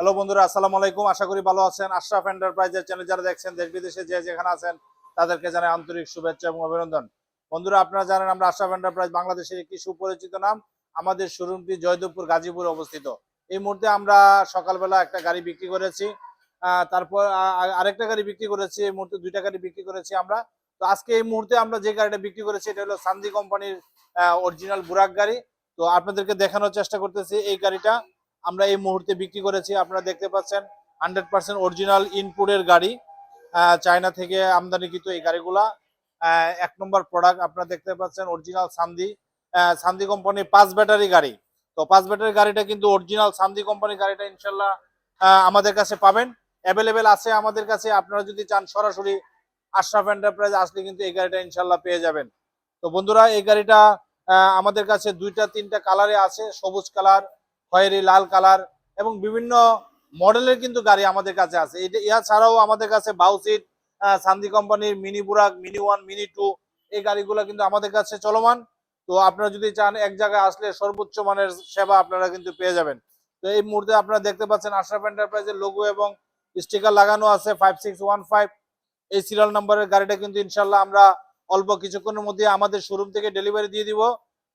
Hello বন্ধুরা, আসসালামু আলাইকুম। আশা করি ভালো আছেন। আশরাফ এন্টারপ্রাইজের চ্যানেল যারা দেখছেন, দেশ বিদেশে যে যেখানে আছেন, তাদেরকে জানাই আন্তরিক শুভেচ্ছা এবং অভিনন্দন। বন্ধুরা, আপনারা জানেন আমরা আশরাফ এন্টারপ্রাইজ বাংলাদেশের একটি সুপরিচিত নাম। আমাদের শোরুমটি জয়দেবপুর, গাজীপুরে অবস্থিত। এই মুহূর্তে আমরা সকালবেলা একটা গাড়ি বিক্রি করেছি। তারপর আরেকটা গাড়ি বিক্রি করেছি। এই মুহূর্তে দুইটা গাড়ি বিক্রি করেছি আমরা। তো আজকে এই মুহূর্তে আমরা যে গাড়িটা বিক্রি করেছি, এটা হলো সান্দি কোম্পানির অরিজিনাল বুরাক গাড়ি। তো আপনাদেরকে দেখানোর চেষ্টা করতেছি এই গাড়িটা। আমরা এই মুহূর্তে বিক্রি করেছি, আপনারা দেখতে পাচ্ছেন হান্ড্রেড পার্সেন্ট অরিজিনাল ইনপুটের গাড়ি চায়না থেকে আমদানিকৃত এই গাড়িগুলা। এক নম্বর প্রোডাক্ট আপনারা দেখতে পাচ্ছেন অরিজিনাল সান্দি সান্দি কোম্পানির পাঁচ ব্যাটারি গাড়ি। তো পাঁচ ব্যাটারি গাড়িটা কিন্তু অরিজিনাল সান্দি কোম্পানির গাড়িটা ইনশাল্লাহ আমাদের কাছে পাবেন। অ্যাভেলেবেল আছে আমাদের কাছে, আপনারা যদি চান সরাসরি আশরাফ এন্টারপ্রাইজ আসলে কিন্তু এই গাড়িটা ইনশাল্লাহ পেয়ে যাবেন। তো বন্ধুরা, এই গাড়িটা আমাদের কাছে দুইটা, তিনটা কালারে আছে, সবুজ কালার খয়েরি, লাল কালার এবং বিভিন্ন মডেলের কিন্তু গাড়ি আমাদের কাছে আছে। এটা ছাড়াও আমাদের কাছে বাউসিট সান্দি কোম্পানির mini বুরাক, mini one, mini two এই গাড়িগুলো কিন্তু আমাদের কাছে চলমান। তো আপনারা যদি চান এক জায়গায় আসলে সর্বোচ্চ মানের সেবা আপনারা কিন্তু পেয়ে যাবেন। তো এই মুহূর্তে আপনারা দেখতে পাচ্ছেন আশরাফ এন্টারপ্রাইজের লোগো এবং স্টিকার লাগানো আছে ফাইভ সিক্স ওয়ান ফাইভ এই সিরিয়াল নাম্বারের গাড়িটা কিন্তু ইনশাল্লাহ আমরা অল্প কিছুক্ষণের মধ্যে আমাদের শোরুম থেকে ডেলিভারি দিয়ে দিব।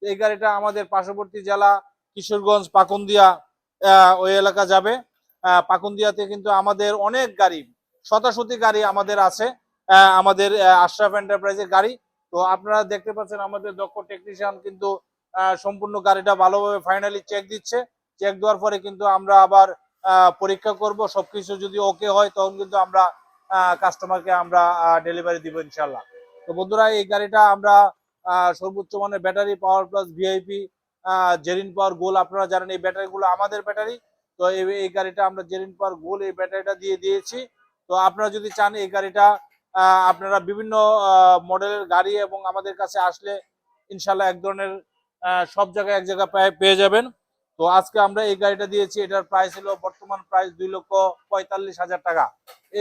এই গাড়িটা আমাদের পার্শ্ববর্তী জেলা কিশোরগঞ্জ পাকুন্দিয়া ওই এলাকা যাবে। পাকুন্দিয়াতে কিন্তু আমাদের অনেক গাড়ি, শতাশতি গাড়ি আমাদের আছে। আমাদের আশরাফ এন্টারপ্রাইজের গাড়ি। তো আপনারা দেখতে পাচ্ছেন আমাদের দক্ষ টেকনিশিয়ান কিন্তু সম্পূর্ণ গাড়িটা ভালোভাবে ফাইনালি চেক দিচ্ছে। চেক দেওয়ার পরে কিন্তু আমরা আবার পরীক্ষা করব। সবকিছু যদি ওকে হয়, তখন কিন্তু আমরা কাস্টমারকে আমরা ডেলিভারি দিব ইনশাল্লাহ তো বন্ধুরা, এই গাড়িটা আমরা সর্বোচ্চ মানের ব্যাটারি পাওয়ার প্লাস ভিআইপি জেরিন পাওয়ার গোল, আপনারা জানেন এই ব্যাটারিগুলো আমাদের ব্যাটারি। তো এই গাড়িটা আমরা জেরিন পাওয়ার গোল এই ব্যাটারিটা দিয়ে দিয়েছি। তো আপনারা যদি চান এই গাড়িটা আপনারা বিভিন্ন মডেলের গাড়ি এবং আমাদের কাছে আসলে ইনশাল্লাহ এক ধরনের সব জায়গায় এক জায়গায় পেয়ে যাবেন। তো আজকে আমরা এই গাড়িটা দিয়েছি, এটার প্রাইস হলো বর্তমান প্রাইস দুই লক্ষ পঁয়তাল্লিশ হাজার টাকা।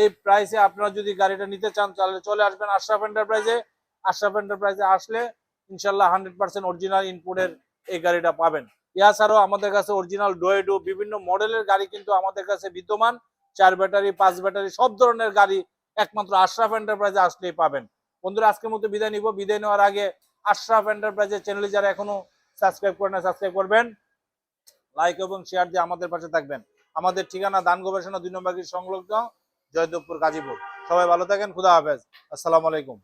এই প্রাইসে আপনারা যদি গাড়িটা নিতে চান, তাহলে চলে আসবেন আশরাফ এন্টারপ্রাইজে আশরাফ এন্টারপ্রাইজে আসলে ইনশাল্লাহ হান্ড্রেড পার্সেন্ট অরিজিনাল ইনপুটের এই গাড়িটা পাবেন। এছাড়াও আমাদের কাছে অরিজিনাল ডোয়েডো বিভিন্ন মডেলের গাড়ি কিন্তু আমাদের কাছে বিদ্যমান। চার ব্যাটারি, পাঁচ ব্যাটারি, সব ধরনের গাড়ি একমাত্র আশরাফ এন্টারপ্রাইজে আসলেই পাবেন। বন্ধুরা, আজকের মতো বিদায় নিব। বিদায় নেওয়ার আগে আশরাফ এন্টারপ্রাইজের চ্যানেলে যারা এখনও সাবস্ক্রাইব করেন না সাবস্ক্রাইব করবেন। লাইক এবং শেয়ার দিয়ে আমাদের পাশে থাকবেন। আমাদের ঠিকানা দান গবেষণা দুই নম্বর সংলগ্ন জয়দেবপুর গাজীপুর। সবাই ভালো থাকেন, খুদা হাফেজ। আসসালামু আলাইকুম।